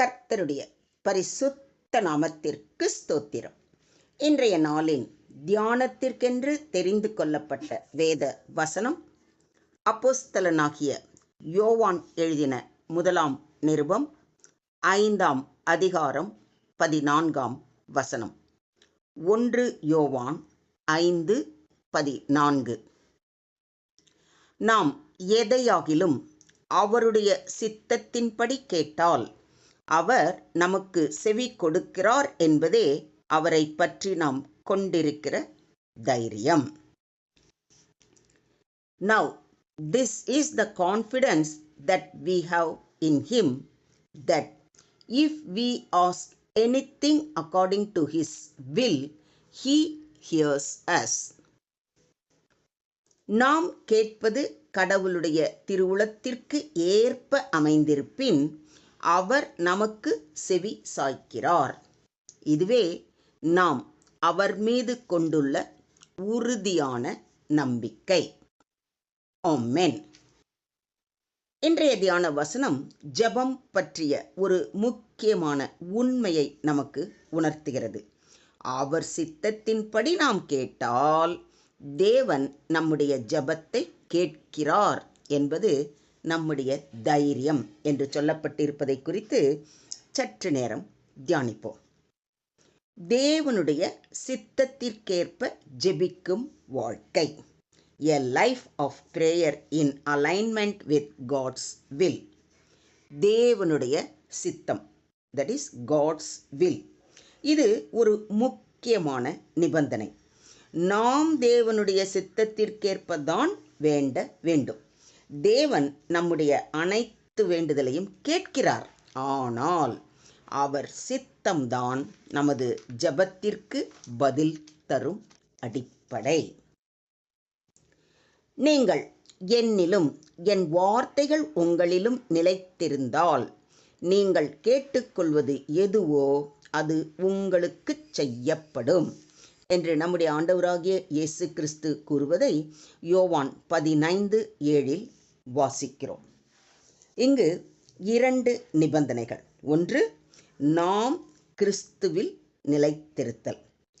கர்த்தருடைய பரிசுத்த நாமத்திற்கு ஸ்தோத்திரம். இன்றைய நாளின் தியானத்திற்கென்று தெரிந்து கொள்ளப்பட்ட வேத வசனம் அப்போஸ்தலனாகிய யோவான் எழுதின முதலாம் நிருபம் ஐந்தாம் அதிகாரம் பதினான்காம் வசனம். ஒன்று யோவான் ஐந்து பதினான்கு. நாம் எதையாகிலும் அவருடைய சித்தத்தின்படி கேட்டால் அவர் நமக்கு செவி கொடுக்கிறார் என்பதே அவரை பற்றி நாம் கொண்டிருக்கிற தைரியம் now this is the confidence that we have in him that if we ask anything according to his will he hears us நாம் கேட்பது கடவுளுடைய திருவுளத்திற்கு ஏற்ப அமைந்திருப்பின் அவர் நமக்கு செவி சாய்க்கிறார். இதுவே நாம் அவர் மீது கொண்டுள்ள உறுதியான நம்பிக்கை. ஆமென். இன்றைய தியான வசனம் ஜெபம் பற்றிய ஒரு முக்கியமான உண்மையை நமக்கு உணர்த்துகிறது. அவர் சித்தத்தின்படி நாம் கேட்டால் தேவன் நம்முடைய ஜெபத்தை கேட்கிறார் என்பது நம்முடைய தைரியம் என்று சொல்லப்பட்டிருப்பதை குறித்து சற்று நேரம் தியானிப்போம். தேவனுடைய சித்தத்திற்கேற்ப ஜெபிக்கும் வாழ்க்கை. A life of prayer in alignment with God's will தேவனுடைய சித்தம் தட் இஸ் காட்ஸ் வில் இது ஒரு முக்கியமான நிபந்தனை. நாம் தேவனுடைய சித்தத்திற்கேற்ப தான் வேண்ட வேண்டும். தேவன் நம்முடைய அனைத்து வேண்டுதலையும் கேட்கிறார். ஆனால் அவர் சித்தம்தான் நமது ஜபத்திற்கு பதில் தரும் அடிப்படை. நீங்கள் என்னிலும் என் வார்த்தைகள் உங்களிலும் நிலைத்திருந்தால் நீங்கள் கேட்டுக்கொள்வது எதுவோ அது உங்களுக்கு செய்யப்படும் என்று நம்முடைய ஆண்டவராகிய இயேசு கிறிஸ்து கூறுவதை யோவான் பதினைந்து ஏழில் வாசிக்கிறோம். இங்கு இரண்டு நிபந்தனைகள். ஒன்று நாம் கிறிஸ்துவில் நிலைத்திருத்தல்.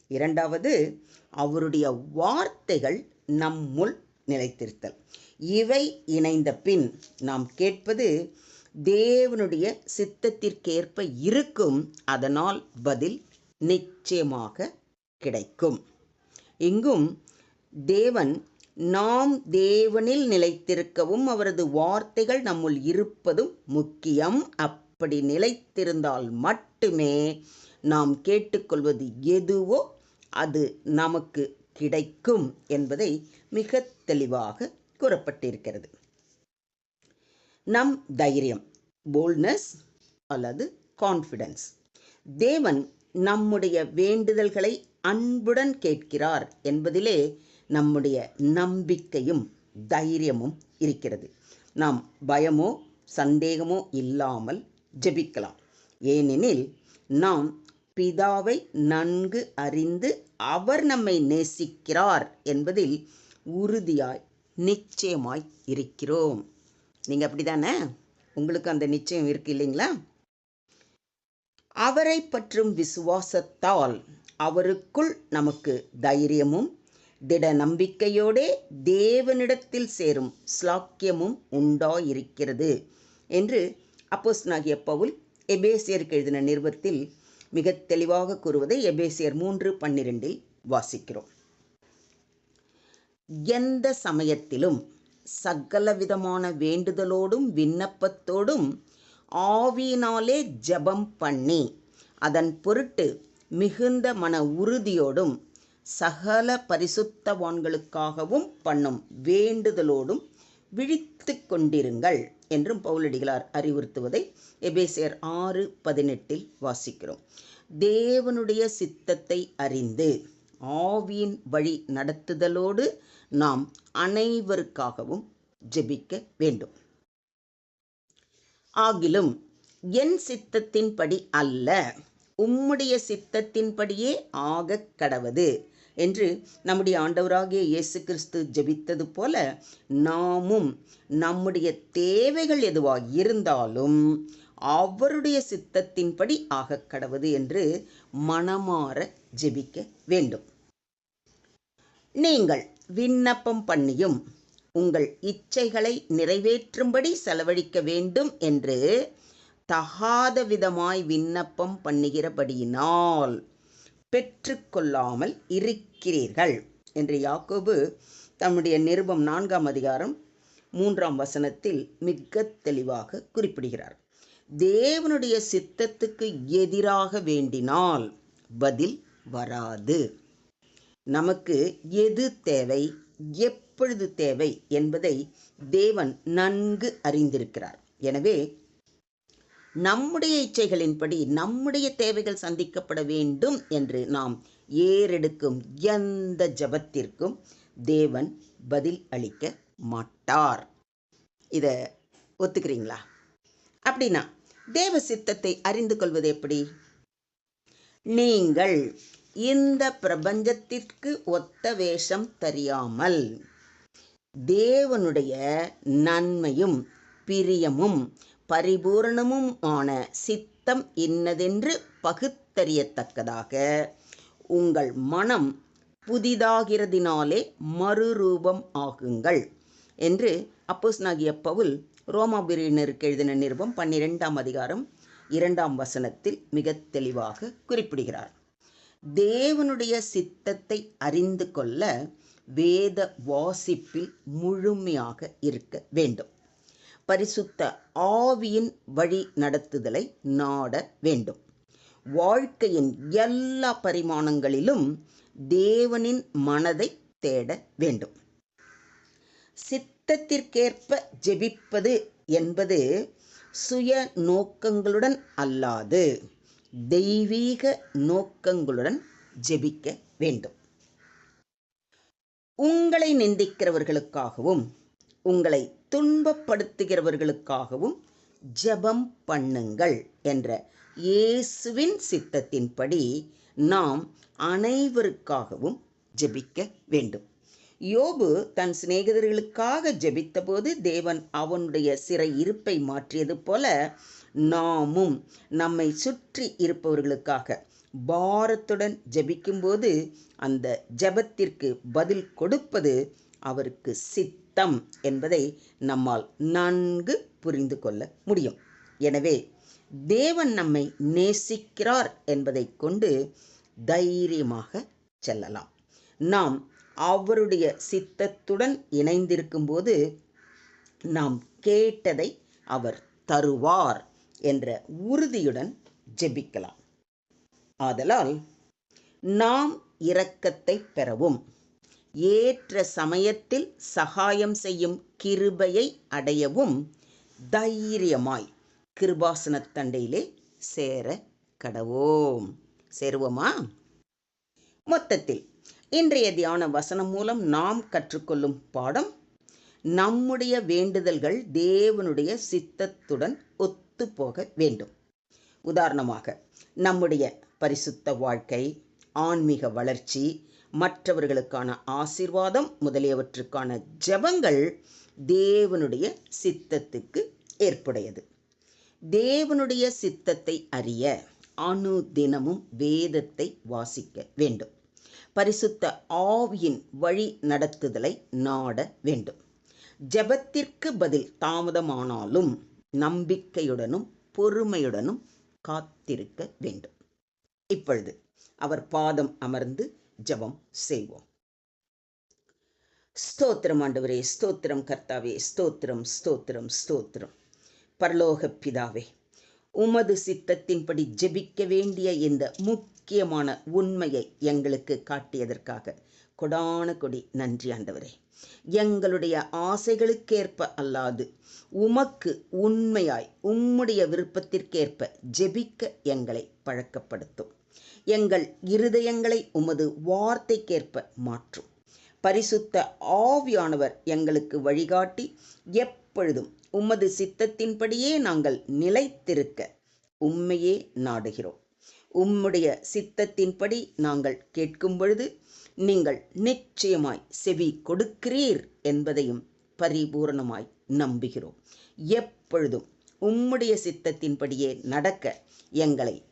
இரண்டாவது அவருடைய வார்த்தைகள் நம்முள் நிலைத்திருத்தல். இவை இணைந்த பின் நாம் கேட்பது தேவனுடைய சித்தத்திற்கேற்ப இருக்கும் அதனால் பதில் நிச்சயமாக கிடைக்கும். இங்கும் தேவன் நாம் தேவனில் நிலைத்திருக்கவும் அவரது வார்த்தைகள் நம்முள் இருப்பதும் முக்கியம். அப்படி நிலைத்திருந்தால் மட்டுமே நாம் கேட்டுக்கொள்வது எதுவோ அது நமக்கு கிடைக்கும் என்பதை மிக தெளிவாக கூறப்பட்டிருக்கிறது. நம் தைரியம் போல்ட்னஸ் அல்லது கான்ஃபிடன்ஸ் தேவன் நம்முடைய வேண்டுதல்களை அன்புடன் கேட்கிறார் என்பதிலே நம்முடைய நம்பிக்கையும் தைரியமும் இருக்கிறது. நாம் பயமோ சந்தேகமோ இல்லாமல் ஜெபிக்கலாம். ஏனெனில் நாம் பிதாவை நன்கு அறிந்து அவர் நம்மை நேசிக்கிறார் என்பதில் உறுதியாய் நிச்சயமாய் இருக்கிறோம். நீங்கள் அப்படிதானே? உங்களுக்கு அந்த நிச்சயம் இருக்கு இல்லைங்களா? அவரை பற்றும் விசுவாசத்தால் அவருக்குள் நமக்கு தைரியமும் திட நம்பிக்கையோடே தேவனிடத்தில் சேரும் ஸ்லாக்கியமும் உண்டாயிருக்கிறது என்று அப்போஸ்னாகிய பவுல் எபேசியருக்கு எழுதின நிறுவத்தில் மிக தெளிவாக கூறுவதை எபேசியர் மூன்று பன்னிரெண்டில் வாசிக்கிறோம். எந்த சமயத்திலும் சகலவிதமான வேண்டுதலோடும் விண்ணப்பத்தோடும் ஆவியினாலே ஜெபம் பண்ணி அதன் பொருட்டு மிகுந்த மன உறுதியோடும் சகல பரிசுத்தவான்களுக்காகவும் பண்ணும் வேண்டுதலோடும் விழித்து கொண்டிருங்கள் என்றும் பவுலடிகளார் அறிவுறுத்துவதை எபேசியர் ஆறு பதினெட்டில் வாசிக்கிறோம். தேவனுடைய சித்தத்தை அறிந்து ஆவியின் வழி நடத்துதலோடு நாம் அனைவருக்காகவும் ஜெபிக்க வேண்டும். ஆகிலும் என் சித்தத்தின்படி அல்ல உம்முடைய சித்தத்தின்படியே ஆகக் கடவது. என்று நம்முடைய ஆண்டவராகிய இயேசு கிறிஸ்து ஜெபித்தது போல நாமும் நம்முடைய தேவைகள் எதுவாக இருந்தாலும் அவருடைய சித்தத்தின்படி ஆகக் கடவுது என்று மனமாற ஜெபிக்க வேண்டும். நீங்கள் விண்ணப்பம் பண்ணியும் உங்கள் இச்சைகளை நிறைவேற்றும்படி செலவழிக்க வேண்டும் என்று தகாத விதமாய் விண்ணப்பம் பண்ணுகிறபடியினால் பெற்றுக்கொள்ளாமல் இருக்கிறீர்கள். என்று யாக்கோபு தம்முடைய நிருபம் நான்காம் அதிகாரம் மூன்றாம் வசனத்தில் மிக தெளிவாக குறிப்பிடுகிறார். தேவனுடைய சித்தத்துக்கு எதிராக வேண்டினால் பதில் வராது. நமக்கு எது தேவை எப்பொழுது தேவை என்பதை தேவன் நன்கு அறிந்திருக்கிறார். எனவே நம்முடைய இச்சைகளின்படி நம்முடைய தேவைகள் சந்திக்கப்பட வேண்டும் என்று நாம் ஏறெடுக்கும் எந்த ஜபத்திற்கும் தேவன் பதில் அளிக்க மாட்டார். இதை ஒத்துக்கிறீங்களா? அப்படின்னா தேவ சித்தத்தை அறிந்து கொள்வது எப்படி? நீங்கள் இந்த பிரபஞ்சத்திற்கு ஒத்த வேஷம் தெரியாமல் தேவனுடைய நன்மையும் பிரியமும் பரிபூரணமும் ஆன சித்தம் இன்னதென்று பகுத்தறியத்தக்கதாக. உங்கள் மனம் புதிதாகிறதினாலே மறுரூபம் ஆகுங்கள் என்று அப்போஸ்னாகிய பவுல் ரோமாபிரியினருக்கு எழுதின நிருபம் பன்னிரெண்டாம் அதிகாரம் இரண்டாம் வசனத்தில் மிக தெளிவாக குறிப்பிடுகிறார். தேவனுடைய சித்தத்தை அறிந்து கொள்ள வேத வாசிப்பில் முழுமையாக இருக்க வேண்டும். பரிசுத்த ஆவியின் வழி நடத்துதலை நாட வேண்டும். வாழ்க்கையின் எல்லா பரிமாணங்களிலும் தேவனின் மனதை தேட வேண்டும். சித்தத்திற்கேற்ப ஜெபிப்பது என்பது சுய நோக்கங்களுடன் அல்லாது தெய்வீக நோக்கங்களுடன் ஜெபிக்க வேண்டும். உங்களை நிந்திக்கிறவர்களுக்காகவும் உங்களை துன்பப்படுத்துகிறவர்களுக்காகவும் ஜெபம் பண்ணுங்கள் என்ற இயேசுவின் சித்தத்தின்படி நாம் அனைவருக்காகவும் ஜெபிக்க வேண்டும். யோபு தன் சிநேகிதர்களுக்காக ஜெபித்தபோது தேவன் அவனுடைய சிறை இருப்பை மாற்றியது போல நாமும் நம்மை சுற்றி இருப்பவர்களுக்காக பாரத்துடன் ஜெபிக்கும்போது அந்த ஜெபத்திற்கு பதில் கொடுப்பது அவருக்கு சித்தம் என்பதை நம்மால் நன்கு புரிந்து கொள்ள முடியும். எனவே தேவன் நம்மை நேசிக்கிறார் என்பதை கொண்டு தைரியமாக செல்லலாம். நாம் அவருடைய சித்தத்துடன் இணைந்திருக்கும்போது நாம் கேட்டதை அவர் தருவார் என்ற உறுதியுடன் ஜெபிக்கலாம். ஆதலால் நாம் இரக்கத்தை பெறவும் ஏற்ற சமயத்தில் சகாயம் செய்யும் கிருபையை அடையவும் தைரியமாய் கிருபாசனத்தண்டையிலே சேர கடவோம். சேருவோமா? மொத்தத்தில் இன்றைய தியான வசனம் மூலம் நாம் கற்றுக்கொள்ளும் பாடம் நம்முடைய வேண்டுதல்கள் தேவனுடைய சித்தத்துடன் ஒத்துப்போக வேண்டும். உதாரணமாக நம்முடைய பரிசுத்த வாழ்க்கை ஆன்மீக வளர்ச்சி மற்றவர்களுக்கான ஆசிர்வாதம் முதலியவற்றுக்கான ஜெபங்கள் தேவனுடைய சித்தத்துக்கு ஏற்புடையது. தேவனுடைய சித்தத்தை அறிய அணு தினமும் வேதத்தை வாசிக்க வேண்டும். பரிசுத்த ஆவியின் வழி நடத்துதலை நாட வேண்டும். ஜெபத்திற்கு பதில் தாமதமானாலும் நம்பிக்கையுடனும் பொறுமையுடனும் காத்திருக்க வேண்டும். இப்பொழுது அவர் பாதம் அமர்ந்து ஜபம் செய்வோம். ஸ்தோத்திரம் ஆண்டவரே ஸ்தோத்திரம் கர்த்தாவே ஸ்தோத்திரம் ஸ்தோத்திரம் ஸ்தோத்திரம். பரலோக பிதாவே உமது சித்தத்தின்படி ஜெபிக்க வேண்டிய இந்த முக்கியமான உண்மையை எங்களுக்கு காட்டியதற்காக கொடான கொடி நன்றி ஆண்டவரே. எங்களுடைய ஆசைகளுக்கேற்ப அல்லாது உமக்கு உண்மையாய் உம்முடைய விருப்பத்திற்கேற்ப ஜெபிக்க எங்களை பழக்கப்படுத்தும். எங்கள் இருதயங்களை உமது வார்த்தைக்கேற்ப மாற்றும். பரிசுத்த ஆவியானவர் எங்களுக்கு வழிகாட்டி எப்பொழுதும் உமது சித்தத்தின்படியே நாங்கள் நிலைத்திருக்க உம்மையே நாடுகிறோம். உம்முடைய சித்தத்தின்படி நாங்கள் கேட்கும் பொழுது நீங்கள் நிச்சயமாய் செவி கொடுக்கிறீர் என்பதையும் பரிபூரணமாய் நம்புகிறோம். எப்பொழுதும் உம்முடைய சித்தத்தின்படியே நடக்க எங்களை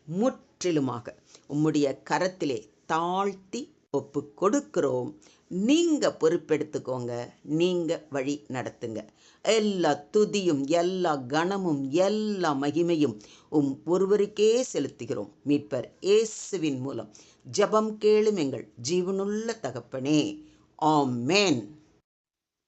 முற்றிலுமாக உம்முடைய கரத்திலே தாழ்த்தி ஒப்பு கொடுக்கிறோம். நீங்க பொறுப்பெடுத்துக்கோங்க. நீங்க வழி நடத்துங்க. எல்லா துதியும் எல்லா கணமும் எல்லா மகிமையும் உம் ஒருவருக்கே செலுத்துகிறோம். மீட்பர் இயேசுவின் மூலம். ஜெபம் கேளும் எங்கள் ஜீவனுள்ள தகப்பனே. ஆமேன்.